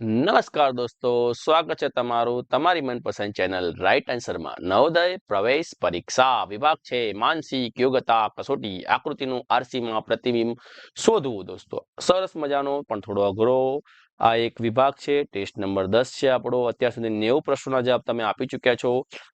નમસ્કાર દોસ્તો, સ્વાગત છે તમારું તમારી મનપસંદ ચેનલ રાઈટ આન્સરમાં નવોદય પ્રવેશ પરીક્ષા વિભાગ છે, માનસિક યોગ્યતા, કસોટી, આકૃતિનું આરસીમાં પ્રતિબિંબ શોધવું દોસ્તો. સરસ મજાનો પણ થોડો અઘરો આ એક વિભાગ છે. ટેસ્ટ નંબર દસ છે આપણો. અત્યાર સુધી નેવું પ્રશ્નોના જવાબ તમે આપી ચૂક્યા છો.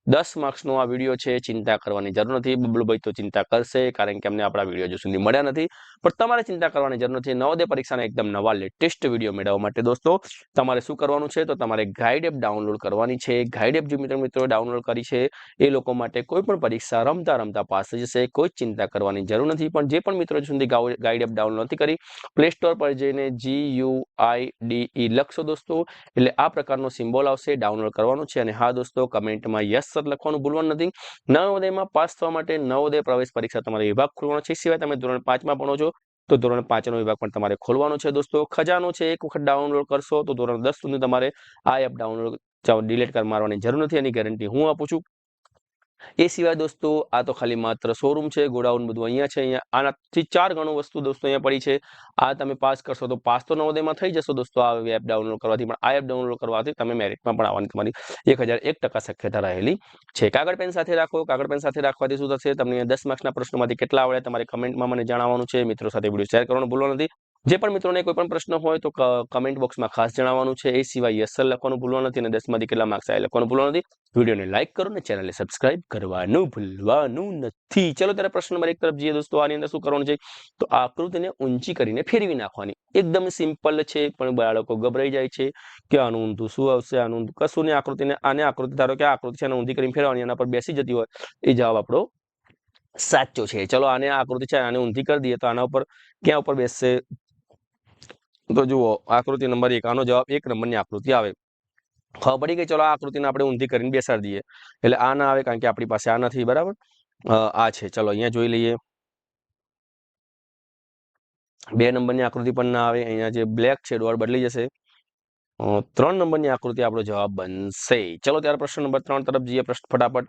દસ માર્ક્સનો આ વીડિયો છે. ચિંતા કરવાની જરૂર નથી. બબલુભાઈ તો ચિંતા કરશે કારણ કે અમને આપણા વીડિયો હજુ સુધી મળ્યા નથી. પણ તમારે ચિંતા કરવાની જરૂર નથી. નવોદય પરીક્ષાના એકદમ નવા લેટેસ્ટ વીડિયો મેળવવા માટે દોસ્તો, તમારે શું કરવાનું છે? તો તમારે ગાઈડ એપ ડાઉનલોડ કરવાની છે. ગાઈડ એપ જે મિત્રો મિત્રો ડાઉનલોડ કરી છે, એ લોકો માટે કોઈ પણ પરીક્ષા રમતા રમતા પાસ થઈ જશે. કોઈ ચિંતા કરવાની જરૂર નથી. પણ જે પણ મિત્રો સુધી ગાઈડ એપ ડાઉનલોડ નથી કરી પ્લે સ્ટોર પર જઈને G you I D E લખશો દોસ્તો, એટલે આ પ્રકારનો સિમ્બોલ આવશે ડાઉનલોડ કરવાનું છે. અને હા દોસ્તો, કમેન્ટમાં યસ સર લખવાનું ભૂલવાનું નથી. નવોદયમાં પાસ થવા માટે નવોદય પ્રવેશ પરીક્ષા તમારે વિભાગ ખોલવાનો છે. સિવાય તમે ધોરણ પાંચમાં ભણો છો, તો ધોરણ પાંચનો વિભાગ પણ તમારે ખોલવાનો છે દોસ્તો. ખજાનો છે, એક વખત ડાઉનલોડ કરશો, તો ધોરણ દસ સુધી તમારે આ એપ ડાઉનલોડ ડિલીટ કર મારવાની જરૂર નથી. એની ગેરંટી હું આપું છું. એ સિવાય દોસ્તો, આ તો ખાલી માત્ર શોરૂમ છે, ગોડાઉન બધું અહીંયા છે, અહીંયા આનાથી ચાર ગણું વસ્તુ દોસ્તો અહીંયા પડી છે. આ તમે પાસ કરશો તો પાસ તો નવોદયમાં થઈ જશો દોસ્તો, આ એપ ડાઉનલોડ કરવાથી, પણ આ એપ ડાઉનલોડ કરવાથી તમે મેરિટમાં પણ આવવાની તમારી એક હજાર એક ટકા શક્યતા રહેલી છે. કાગળ પેન સાથે રાખો, કાગળ પેન સાથે રાખવાથી શું થશે? તમને દસ માર્ક્સના પ્રશ્નોમાંથી કેટલા આવડે તમારે કમેન્ટમાં મને જણાવવાનું છે. મિત્રો સાથે વીડિયો શેર કરવાનું ભૂલો નથી. જે પણ મિત્રોને કોઈ પણ પ્રશ્ન હોય તો કમેન્ટ બોક્સમાં ખાસ જણાવવાનું છે. એ સિવાય યસર લખવાનું ભૂલવાનું નથી અને દસમાંથી કેટલા માર્ક્સ આવે લખવાનું ભૂલવાનું નથી. વિડીયોને લાઇક કરો ને ચેનલને સબસ્ક્રાઇબ કરવાનું ભૂલવાનું નથી. ચલો ત્યારે પ્રશ્ન નંબર એક તરફ જઈએ દોસ્તો. આની અંદર શું કરવાનું છે? તો આકૃતિને ઊંચી કરીને ફેરવી નાખવાની. એકદમ સિમ્પલ છે, પણ બાળકો ગભરાઈ જાય છે કે આનું ઊંધું શું આવશે, આનું ઊંધું કશું ને આકૃતિને, આને આકૃતિ ધારો કે આકૃતિ છે ઊંધી કરીને ફેરવાની એના પર બેસી જતી હોય, એ જવાબ આપણો સાચો છે. ચલો આને આકૃતિ છે આને ઊંધી કરી દઈએ તો આના ઉપર ક્યાં ઉપર બેસશે? તો જુઓ, આકૃતિ નંબર એક, આનો જવાબ એક નંબરની આકૃતિ આવે. ખબર પડી ગઈ? ચલો, આ આકૃતિને આપણે ઊંધી કરીને બેસાડી દઈએ. એટલે આ ના આવે કારણ કે આપણી પાસે આ નથી, બરાબર? આ છે. ચલો, અહીંયા જોઈ લઈએ. બે નંબરની આકૃતિ પણ ના આવે. અહીંયા જે બ્લેક છે, ડોર બદલી જશે. ત્રણ નંબરની આકૃતિ આપણો જવાબ બનશે. ચલો ત્યારે પ્રશ્ન નંબર ત્રણ તરફ જઈએ. પ્રશ્ન ફટાફટ.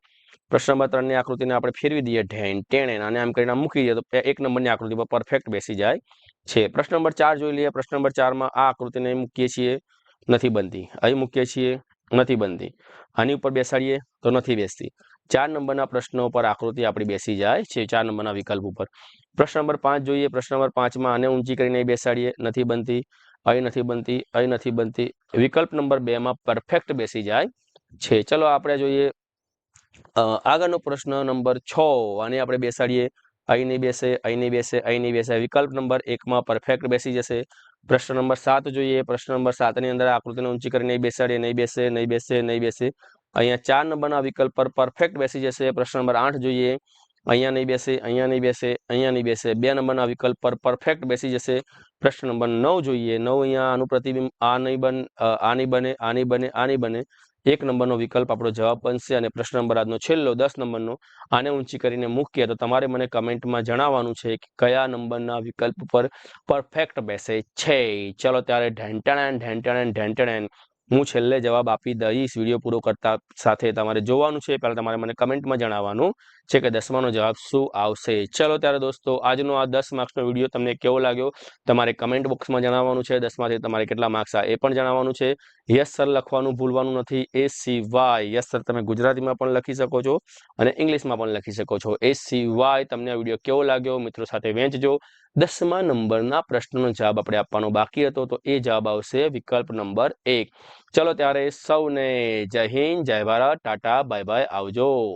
પ્રશ્ન નંબર ત્રણની આકૃતિને આપણે ફેરવી દઈએ ઢેણ ટેણે અને આમ કરીને મૂકી દઈએ તો એક નંબરની આકૃતિ પર પરફેક્ટ બેસી જાય છે. પ્રશ્ન નંબર ચાર જોઈ લઈએ. પ્રશ્ન નંબર ચારમાં આ આકૃતિને મૂકીએ છીએ. નથી બનતી. અહીં મૂકીએ છીએ. નથી બનતી. આની ઉપર બેસાડીએ તો નથી બેસતી. ચાર નંબરના પ્રશ્નો પર આકૃતિ આપણી બેસી જાય છે ચાર નંબરના વિકલ્પ ઉપર. પ્રશ્ન નંબર પાંચ જોઈએ. પ્રશ્ન નંબર પાંચમાં આને ઊંચી કરીને બેસાડીએ. નથી બનતી. અહીં નથી બનતી અહીં નથી બનતી. વિકલ્પ નંબર બેમાં પરફેક્ટ બેસી જાય છે. ચલો આપણે જોઈએ આગળનો પ્રશ્ન નંબર છ. આને આપણે બેસાડીએ. અહીં નહીં બેસે અહીં નહીં બેસે અહીં નહીં બેસે. વિકલ્પ નંબર એકમાં પરફેક્ટ બેસી જશે. પ્રશ્ન નંબર સાત જોઈએ. પ્રશ્ન નંબર સાતની અંદર આકૃતિને ઊંચી કરી નહીં બેસાડીએ. નહીં બેસે નહીં બેસે નહીં બેસે. અહીંયા ચાર નંબરના વિકલ્પ પર પરફેક્ટ બેસી જશે. પ્રશ્ન નંબર આઠ જોઈએ. અહીંયા નહીં બેસે, અહીંયા નહીં બેસે, અહીંયા નહીં બેસે. બે નંબરના વિકલ્પ પર પરફેક્ટ બેસી જશે. પ્રશ્ન નંબર નવ જોઈએ. નવ અહીંયા આનું પ્રતિબિંબ આ નહીં બન આ નહીં બને, આ નહીં બને, આ નહીં બને. એક નંબરનો વિકલ્પ આપણો જવાબ બનશે અને પ્રશ્ન નંબર આજનો છેલ્લો, દસ નંબરનો, આને ઊંચી કરીને મૂકીએ તો તમારે મને કમેન્ટમાં જણાવવાનું છે કે કયા નંબરના વિકલ્પ પર પરફેક્ટ બેસે છે. ચલો ત્યારે ઢેંટણ ઢેંટણ ઢેંટણ હું છેલ્લે જવાબ આપી દઈશ, વીડિયો પૂરો કરતા સાથે તમારે જોવાનું છે, પહેલાં તમારે મને કમેન્ટમાં જણાવવાનું છે કે દસમાનો જવાબ શું આવશે. ચલો ત્યારે દોસ્તો, આજનો આ દસ માર્ક્સનો વીડિયો તમને કેવો લાગ્યો? તમારે કમેન્ટ બોક્સમાં જણાવવાનું છે, દસમાંથી તમારે કેટલા માર્ક્સ આ એ પણ જણાવવાનું છે. યસ સર, લખવાનું ભૂલવાનું નથી, એ સિવાય યસ સર, તમે ગુજરાતીમાં પણ લખી શકો છો અને ઇંગ્લિશમાં પણ લખી શકો છો. એ સિવાય તમને આ વીડિયો કેવો લાગ્યો? મિત્રો સાથે વહેંચજો. દસમા નંબરના પ્રશ્નનો જવાબ આપણે આપવાનો બાકી હતો, તો એ જવાબ આવશે વિકલ્પ નંબર એક. ચલો ત્યારે સૌને જય હિન્દ, જય ભારત, ટાટા, બાય બાય, આવજો.